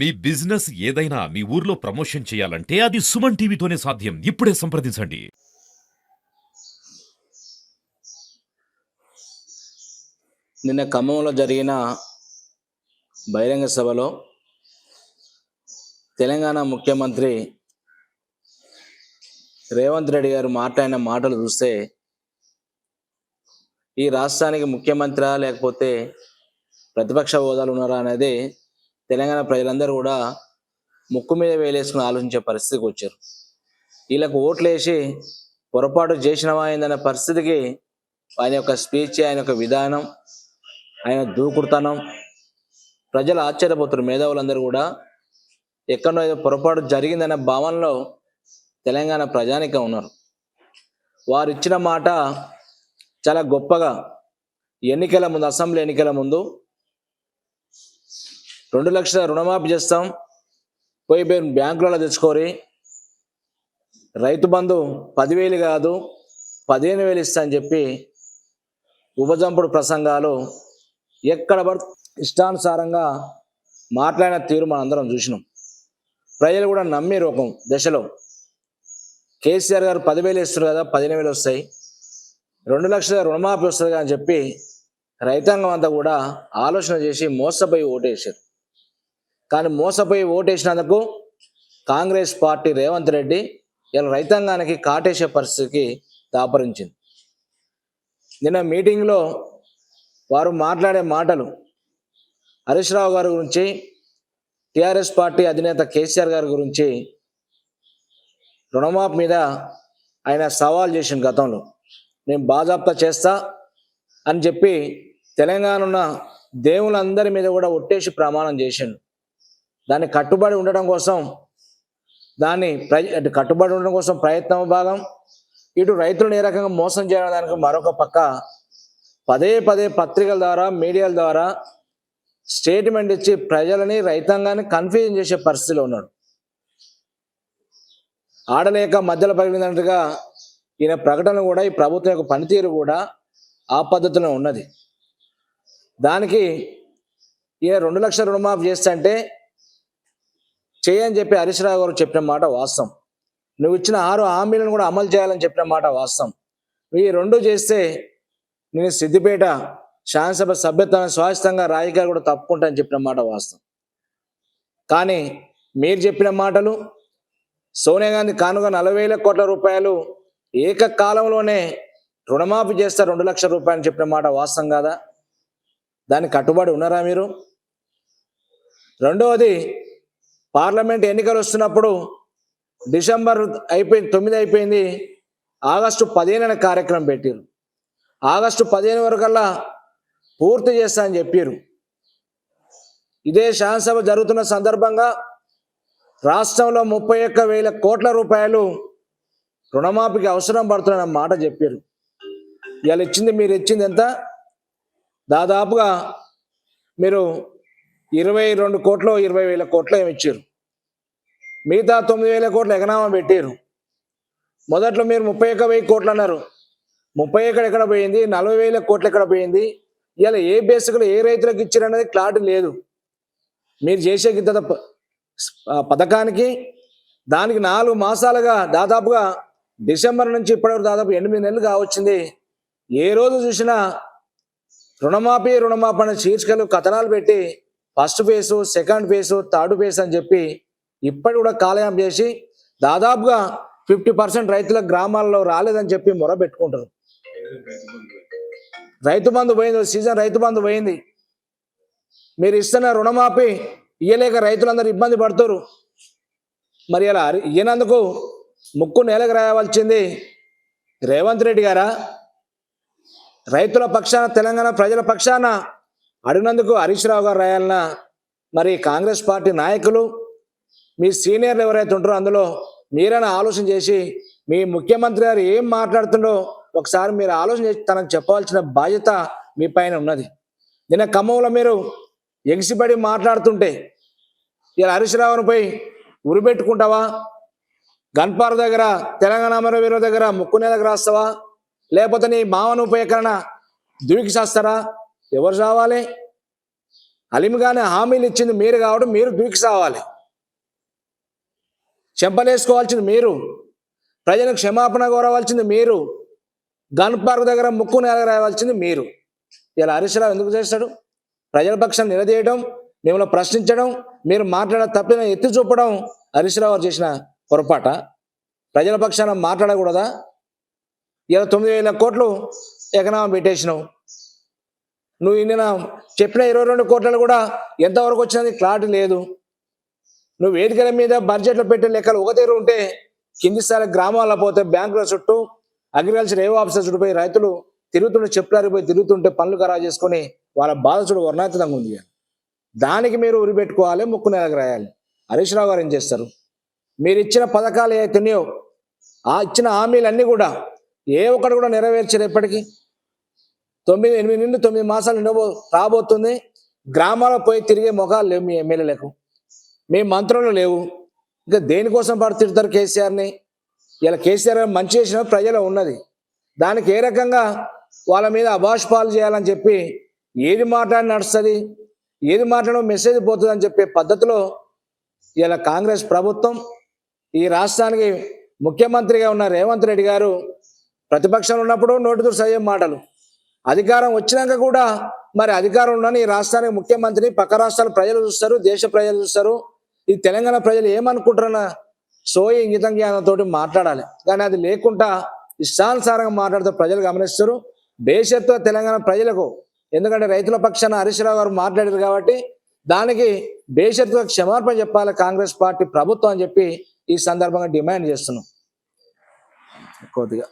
మీ business ఏదైనా మీ ఊర్లో promotion చేయాలంటే అది సుమన్ టీవీతోనే సాధ్యం. ఇప్పుడే సంప్రదించండి. నిన్న ఖమ్మంలో జరిగిన బహిరంగ సభలో తెలంగాణ ముఖ్యమంత్రి రేవంత్ రెడ్డి గారు మాట్లాడిన మాటలు చూస్తే ఈ రాష్ట్రానికి ముఖ్యమంత్రి లేకపోతే ప్రతిపక్ష హోదాలు ఉన్నారా అనేది తెలంగాణ ప్రజలందరూ కూడా ముక్కు మీద వేలేసుకుని ఆలోచించే పరిస్థితికి వచ్చారు. వీళ్ళకు ఓట్లు వేసి పొరపాటు చేసినవా అయిందనే పరిస్థితికి ఆయన యొక్క స్పీచ్ ఆయన యొక్క విధానం ఆయన దూకుడుతనం ప్రజలు ఆశ్చర్యపోతున్నారు. మేధావులందరూ కూడా ఎక్కడో ఏదో పొరపాటు జరిగిందనే భావనలో తెలంగాణ ప్రజానికం ఉన్నారు. వారు ఇచ్చిన మాట చాలా గొప్పగా ఎన్నికల ముందు అసెంబ్లీ ఎన్నికల ముందు రెండు లక్షల రుణమాఫీ చేస్తాం. పోయి పోయి బ్యాంకులలో తెచ్చుకోరి. రైతు బంధు పదివేలు కాదు పదిహేను వేలు ఇస్తా అని చెప్పి ఉపజంపుడు ప్రసంగాలు ఎక్కడ పడు ఇష్టానుసారంగా మాట్లాడిన తీరు మనం అందరం చూసినాం. ప్రజలు కూడా నమ్మి రూపం దశలో. కేసీఆర్ గారు పదివేలు ఇస్తారు కదా పదిహేను వేలు వస్తాయి. రెండు లక్షల రుణమాఫీ వస్తుంది అని చెప్పి రైతాంగం అంతా కూడా ఆలోచన చేసి మోసపోయి ఓటేశారు కానీ మోసపోయి ఓటేసినందుకు కాంగ్రెస్ పార్టీ రేవంత్ రెడ్డి ఇలా రైతాంగానికి కాటేసే పరిస్థితికి దాపరించింది. నిన్న మీటింగ్లో వారు మాట్లాడే మాటలు హరీష్ రావు గారి గురించి టీఆర్ఎస్ పార్టీ అధినేత కేసీఆర్ గారి గురించి రుణమాఫ్ మీద ఆయన సవాల్ చేసిన గతంలో. నేను బాజాప్తా చేస్తా అని చెప్పి తెలంగాణ ఉన్న దేవులందరి మీద కూడా ఒట్టేసి ప్రమాణం చేసిండు. దాన్ని కట్టుబడి ఉండడం కోసం దాన్ని ప్ర కట్టుబడి ఉండడం కోసం ప్రయత్నం భాగం. ఇటు రైతులను ఏ రకంగా మోసం చేయడం దానికి మరొక పక్క పదే పదే పత్రికల ద్వారా మీడియాల ద్వారా స్టేట్మెంట్ ఇచ్చి ప్రజలని రైతాంగాన్ని కన్ఫ్యూజన్ చేసే పరిస్థితిలో ఉన్నాడు. ఆడలేక మధ్యలో పగిలినట్టుగా ఈయన ప్రకటన కూడా ఈ ప్రభుత్వం యొక్క పనితీరు కూడా ఆ పద్ధతిలో ఉన్నది. దానికి ఈయన రెండు లక్షల రుణమాఫీ చేస్తే అంటే చేయని చెప్పి హరీశ్రావు గారు చెప్పిన మాట వాస్తవం. నువ్వు ఇచ్చిన ఆరు హామీలను కూడా అమలు చేయాలని చెప్పిన మాట వాస్తవం. నువ్వు ఈ రెండు చేస్తే నేను సిద్దిపేట శాసనసభ సభ్యత్వాన్ని స్వాస్థంగా రాజకీయాలు కూడా తప్పుకుంటా అని చెప్పిన మాట వాస్తవం. కానీ మీరు చెప్పిన మాటలు సోనియా గాంధీ కానుగా నలభై వేల కోట్ల రూపాయలు ఏకకాలంలోనే రుణమాఫీ చేస్తే రెండు లక్షల రూపాయలు చెప్పిన మాట వాస్తవం కాదా? దానికి కట్టుబడి ఉన్నారా మీరు? రెండవది పార్లమెంట్ ఎన్నికలు వస్తున్నప్పుడు డిసెంబర్ అయిపోయింది తొమ్మిది అయిపోయింది ఆగస్టు పదిహేను అనే కార్యక్రమం పెట్టారు ఆగస్టు పదిహేను వరకల్లా పూర్తి చేస్తా అని చెప్పారు ఇదే శాసనసభ జరుగుతున్న సందర్భంగా రాష్ట్రంలో ముప్పై ఒక్క వేల కోట్ల రూపాయలు రుణమాఫీకి అవసరం పడుతున్న మాట చెప్పారు ఇవాళ ఇచ్చింది మీరు ఇచ్చింది ఎంత? దాదాపుగా మీరు ఇరవై రెండు కోట్లు ఇరవై వేల కోట్లు ఏమి ఇచ్చారు? మిగతా తొమ్మిది వేల కోట్లు ఎకనామా పెట్టారు. మొదట్లో మీరు ముప్పై ఒక్క వెయ్యి కోట్లు అన్నారు. ముప్పై ఎక్కడ ఎక్కడ పోయింది? నలభై వేల కోట్లు ఎక్కడ పోయింది? ఇలా ఏ బేసిక్లో ఏ రైతులకు ఇచ్చారు అనేది క్లారిటీ లేదు. మీరు చేసే గిద్ద ప- పథకానికి దానికి నాలుగు మాసాలుగా దాదాపుగా డిసెంబర్ నుంచి ఇప్పటివరకు దాదాపు ఎనిమిది నెలలు కావచ్చింది. ఏ రోజు చూసినా రుణమాఫీ రుణమాఫీ అనే శీర్షికలు కథనాలు పెట్టి first phase second phase third phase అని చెప్పి ఇప్పటి కూడా కాలయాం చేసి దాదాపుగా ఫిఫ్టీ పర్సెంట్ రైతుల గ్రామాల్లో రాలేదని చెప్పి మొర పెట్టుకుంటారు. రైతు బంధు పోయింది సీజన్ రైతు బంధు పోయింది. మీరు ఇస్తున్న రుణమాఫీ ఇయ్యలేక రైతులందరూ ఇబ్బంది పడుతురు. మరి ఇలా అరి- ముక్కు నేలకు రాయవలసింది రేవంత్ రెడ్డి గారా? రైతుల పక్షాన తెలంగాణ ప్రజల పక్షాన అడిగినందుకు హరీష్ రావు గారు రాయాలన్నా మరి కాంగ్రెస్ పార్టీ నాయకులు మీ సీనియర్లు ఎవరైతే ఉంటారో అందులో మీరైనా ఆలోచన చేసి మీ ముఖ్యమంత్రి గారు ఏం మాట్లాడుతుండో ఒకసారి మీరు ఆలోచన చేసి తనకు చెప్పవలసిన బాధ్యత మీ పైన ఉన్నది. నిన్న ఖమ్మంలో మీరు ఎగిసిపడి మాట్లాడుతుంటే ఇలా హరీష్ రావును పోయి ఉరిపెట్టుకుంటావా? గన్పార్ దగ్గర తెలంగాణ అమరవీరుల దగ్గర ముక్కునే దగ్గర రాస్తావా? లేకపోతే నీ మామను ఉపయోగకరణ దువికి చేస్తారా? ఎవరు చావాలి? అలిమిగానే హామీలు ఇచ్చింది మీరు కాబట్టి మీరు దూకి సావాలి చెంపలేసుకోవాల్సింది మీరు. ప్రజలకు క్షమాపణ కోరవలసింది మీరు. గన్ పార్క్ దగ్గర ముక్కు రావాల్సింది మీరు. ఇలా హరీష్ ఎందుకు చేస్తాడు? ప్రజల పక్షాన్ని నిలదీయడం మిమ్మల్ని ప్రశ్నించడం మీరు మాట్లాడ తప్పిన ఎత్తి చూపడం హరీష్ రావు చేసిన పొరపాట. ప్రజల పక్షాన మాట్లాడకూడదా? ఇలా తొమ్మిది వేల కోట్లు ఎకనామీ పెట్టేసినావు. నువ్వు నిన్న చెప్పిన ఇరవై రెండు కోట్లలో కూడా ఎంతవరకు వచ్చినది క్లారిటీ లేదు. నువ్వు వేదికల మీద బడ్జెట్లో పెట్టిన లెక్కలు ఒక తీరు ఉంటే కింది స్థాయి గ్రామాల్లో పోతే బ్యాంకుల చుట్టూ అగ్రికల్చర్ ఏవో ఆఫీసర్ చుట్టూ పోయి రైతులు తిరుగుతుంటే చెప్పులారి పోయి తిరుగుతుంటే పనులు ఖరాబ్ చేసుకొని వాళ్ళ బాధ చూడు వర్ణాతీతంగా ఉంది. దానికి మీరు ఉరిపెట్టుకోవాలి ముక్కు నెలకు రాయాలి. హరీష్ రావు గారు ఏం చేస్తారు? మీరు ఇచ్చిన పథకాలు ఏవైతున్నాయో ఆ ఇచ్చిన హామీలన్నీ కూడా ఏ ఒక్కటి కూడా నెరవేర్చరు ఎప్పటికీ తొమ్మిది ఎనిమిది నుండి తొమ్మిది మాసాలు ఉండబో రాబోతుంది. గ్రామాల్లో పోయి తిరిగే ముఖాలు లేవు మీ ఎమ్మెల్యేలకు. మీ మంత్రులు లేవు. ఇంకా దేనికోసం పడుతుంటారు కేసీఆర్ని? ఇలా కేసీఆర్ మంచి చేసిన ప్రజలు ఉన్నది. దానికి ఏ రకంగా వాళ్ళ మీద అభాష్పాలు చేయాలని చెప్పి ఏది మాట్లాడి నడుస్తుంది? ఏది మాట్లాడడం మెసేజ్ పోతుంది అని చెప్పే పద్ధతిలో ఇలా కాంగ్రెస్ ప్రభుత్వం ఈ రాష్ట్రానికి ముఖ్యమంత్రిగా ఉన్న రేవంత్ రెడ్డి గారు ప్రతిపక్షంలో ఉన్నప్పుడు నోటితో సయ్యం మాటలు. అధికారం వచ్చినాక కూడా మరి అధికారం ఉన్న ఈ రాష్ట్రానికి ముఖ్యమంత్రిని పక్క రాష్ట్రాల ప్రజలు చూస్తారు దేశ ప్రజలు చూస్తారు. ఈ తెలంగాణ ప్రజలు ఏమనుకుంటారన్న సోయి ఇంగితం జ్ఞానంతోటి మాట్లాడాలి. కానీ అది లేకుండా ఇష్టానుసారంగా మాట్లాడితే ప్రజలు గమనిస్తారు. భవిష్యత్తు తెలంగాణ ప్రజలకు ఎందుకంటే రైతుల పక్షాన హరీష్ రావు గారు మాట్లాడారు కాబట్టి దానికి భవిష్యత్తుగా క్షమార్పణ చెప్పాలి కాంగ్రెస్ పార్టీ ప్రభుత్వం అని చెప్పి ఈ సందర్భంగా డిమాండ్ చేస్తున్నాం. కొద్దిగా